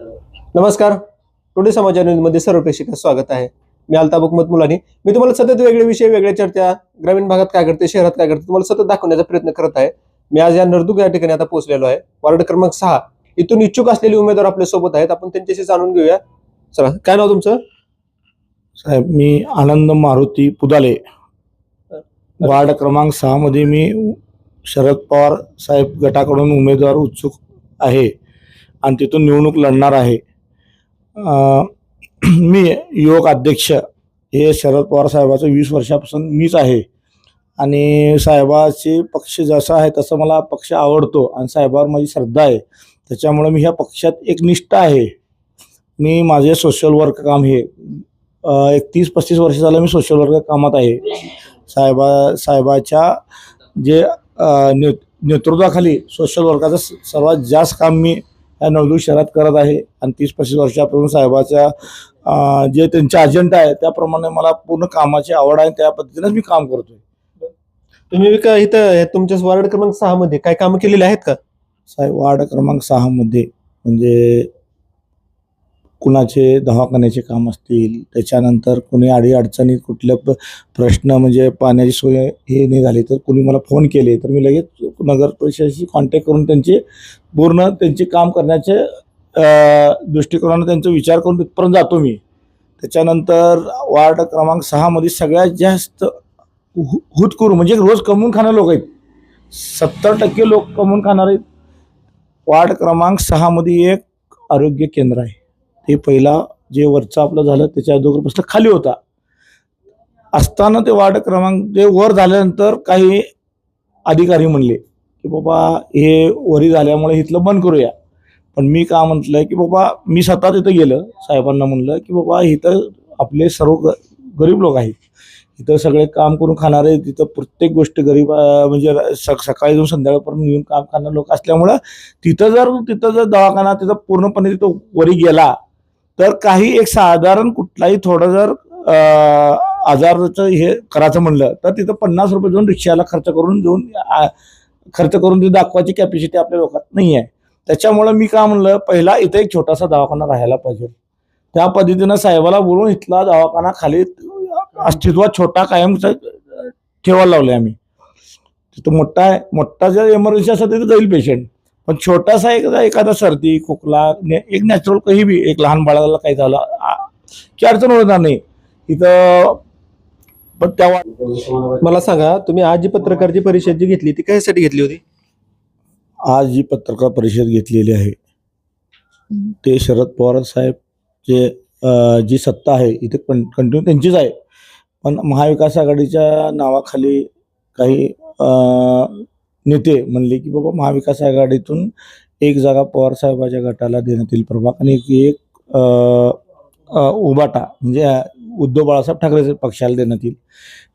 नमस्कार. टुडे समाचार न्यूजमध्ये सर्व प्रेक्षकांचं स्वागत आहे. मी अल्ताफ हुकमत मुलानी. मी तुम्हाला सतत वेगळे विषय वेगळ्या चर्चा ग्रामीण भागात काय करते शहरात काय करते तुम्हाला सतत दाखवण्याचा प्रयत्न करत आहे. मी आज या नरदुग या ठिकाणी आता पोहोचलेलो आहे. वार्ड क्रमांक सहा. इथून इच्छुक असलेले उमेदवार आपल्यासोबत आहेत. आपण त्यांच्याशी जाणून घेऊया. चला काय नाव तुमचं? साहेब मी आनंद मारुती पुदाले. वार्ड क्रमांक सहा मध्ये मी शरद पवार साहेब गटाकडून उमेदवार उत्सुक आहे. आणि तिथून निवडणूक लढणार आहे. मी युवक अध्यक्ष हे शरद पवार साहेबाचं वीस वर्षापासून मीच आहे. आणि साहेबाचे पक्ष जसा आहे तसं मला पक्ष आवडतो आणि साहेबावर माझी श्रद्धा आहे. त्याच्यामुळे मी ह्या पक्षात एक निष्ठा आहे. मी माझे सोशल वर्क काम हे एक तीस पस्तीस वर्ष झालं मी सोशल वर्क कामात आहे. साहेबा साहेबाच्या जे नेतृत्वाखाली सोशल वर्काचं स- सर्वात जास्त काम मी या नवदूत शहरात करत आहे. आणि तीस पस्तीस वर्षापासून साहेबाच्या जे त्यांचे अजेंडा आहे त्याप्रमाणे मला पूर्ण कामाची आवड आहे त्या पद्धतीनेच मी काम करतोय. तुम्ही का इथं तुमच्या वार्ड क्रमांक सहा मध्ये काय कामं केलेली आहेत का? साहेब वार्ड क्रमांक सहामध्ये म्हणजे कुणाचे दवाखान्याचे काम असतील त्याच्यानंतर कुणी अडी अडचणीत कुठल्या प्र प्रश्न म्हणजे पाण्याची सोय हे नाही झाली तर कुणी मला फोन केले तर मी लगेच नगर परिषदेशी कॉन्टॅक्ट करून त्यांचे पूर्ण त्यांचे काम करण्याचे दृष्टिकोनानं त्यांचा विचार करून तिथपर्यंत जातो मी. त्याच्यानंतर वार्ड क्रमांक सहामध्ये सगळ्यात जास्त हु- हुतकरू म्हणजे रोज कमवून खाणारे लोक आहेत. सत्तर टक्के लोक कमवून खाणारे वार्ड क्रमांक सहामध्ये एक आरोग्य केंद्र आहे. हे पहिला जे वरचं आपलं झालं त्याच्या अगोदरपासून खाली होता. असताना ते वार्ड क्रमांक जे वर झाल्यानंतर काही अधिकारी म्हणले की बाबा हे वरी झाल्यामुळे इथलं बंद करूया. पण मी का म्हटलं की बाबा मी स्वतः तिथं गेलं. साहेबांना म्हणलं की बाबा इथं आपले सर्व ग गरीब लोक आहेत. इथं सगळे काम करून खाणारे तिथं प्रत्येक गोष्ट गरीब म्हणजे स- सकाळी जाऊन संध्याकाळपर्यंत येऊन काम करणारे लोक असल्यामुळं तिथं जर तिथं जर दवाखाना तिथं पूर्णपणे तिथं वरी गेला तर काही एक साधारण कुठलाही थोडं जर आजाराचं हे करायचं म्हणलं तर तिथं पन्नास रुपये देऊन रिक्षाला खर्च करून देऊन खर्च करून ती दाखवायची कॅपॅसिटी आपल्या लोकात नाही आहे. त्याच्यामुळं मी काय म्हणलं पहिला इथं एक छोटासा दवाखाना राहायला पाहिजे. त्या पद्धतीनं साहेबाला बोलून इथला दवाखाना खाली अस्तित्वात छोटा कायम ठेवायला लावले आम्ही. तिथं मोठा आहे मोठा जर इमर्जन्सी असेल तिथं जाईल पेशंट पण छोटासा एक एखादा सर्दी खोकला एक नॅचरल काही बी एक लहान बाळाला काही झालं की अडचण होणार नाही. इथं पण तेव्हा मला सांगा तुम्ही आज जी पत्रकारची परिषद जी घेतली ती कशासाठी घेतली होती? आज जी पत्रकार परिषद घेतलेली आहे ते शरद पवार साहेब जे जी सत्ता आहे इथे कंटिन्यू त्यांचीच आहे. पण महाविकास आघाडीच्या नावाखाली काही अ, नेते म्हणले की बाबा महाविकास आघाडीतून एक जागा पवार साहेबाच्या गटाला देण्यात येईल प्रभाग आणि एक एक उबाटा म्हणजे उद्धव बाळासाहेब ठाकरे पक्षाला देण्यात येईल.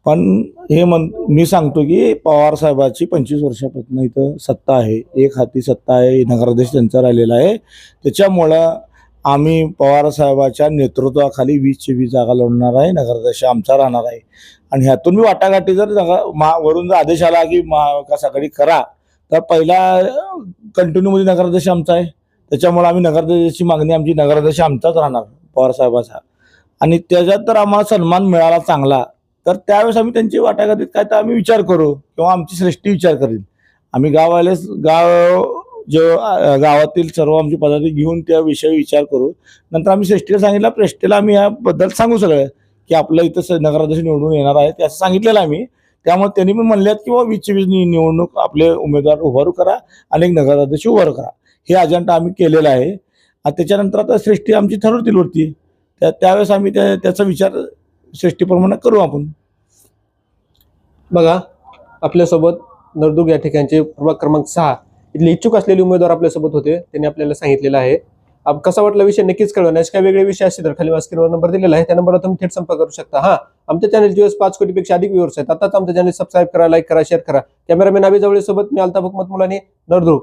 पण हे म्हण मी सांगतो की पवार साहेबाची पंचवीस वर्षापासून इथं सत्ता आहे. एक हाती सत्ता आहे नगराध्यक्ष त्यांचा राहिलेला आहे. त्याच्यामुळं आम्ही पवारसाहेबाच्या नेतृत्वाखाली वीसची वीस जागा लढणार आहे नगराध्यक्ष आमचा राहणार आहे. आणि ह्यातून मी वाटाघाटी जर जागा वरून जर आदेश आला की महाविकास आघाडी करा तर पहिला कंटिन्यूमध्ये नगराध्यक्ष आमचा आहे. त्याच्यामुळे आम्ही नगराध्यक्षाची मागणी आमची नगराध्यक्ष आमचाच राहणार पवार साहेबाचा. आणि त्याच्यात तर आम्हाला सन्मान मिळाला चांगला तर त्यावेळेस आम्ही त्यांची वाटाघाटीत काय तर आम्ही विचार करू किंवा आमची श्रेष्ठी विचार करेल आम्ही गाववाले गाव जो गावातील सर्व आमची पदाधिकारी घेऊन त्याविषयी विचार करू. नंतर आम्ही श्रेष्ठीला सांगितलं प्रेष्ठेला आम्ही याबद्दल सांगू सगळं की आपलं इथं स- नगराध्यक्ष निवडून येणार आहे ते असं सांगितलेलं आम्ही. त्यामुळे त्यांनी पण म्हणल्यात की बाबा वीज निवडणूक आपले उमेदवार उभारू करा आणि एक नगराध्यक्ष उभारू करा. हे अजेंडा आम्ही केलेला आहे. आणि त्याच्यानंतर आता श्रेष्ठी आमची ठरवतील वरती. त्या त्यावेळेस आम्ही त्या त्याचा विचार श्रेष्ठीप्रमाणे करू आपण. बघा आपल्यासोबत नरदुर्ग या ठिकाणचे प्रभाग क्रमांक सहा इथले इच्छुक असलेले उमेदवार आपल्यासोबत होते त्यांनी आपल्याला सांगितलेलं आहे. अब कसा वाटला विषय? नक्कीच कळवा. काय वेगळे विषय असतील तर खाली स्क्रीनवर नंबर दिलेला आहे. त्या नंबरवर तुम्ही थेट संपर्क करू शकता. हा आमच्या चॅनल दिवस पाच कोटीपेक्षा अधिक व्ह्यूअर्स आहेत. आताच आमच्या चॅनल सबस्क्राईब करा लाईक करा शेअर करा. कॅमेरामॅन अभि जवळ सोबत मी अल्ताफ हुकमत मुलानी नरदुर्ग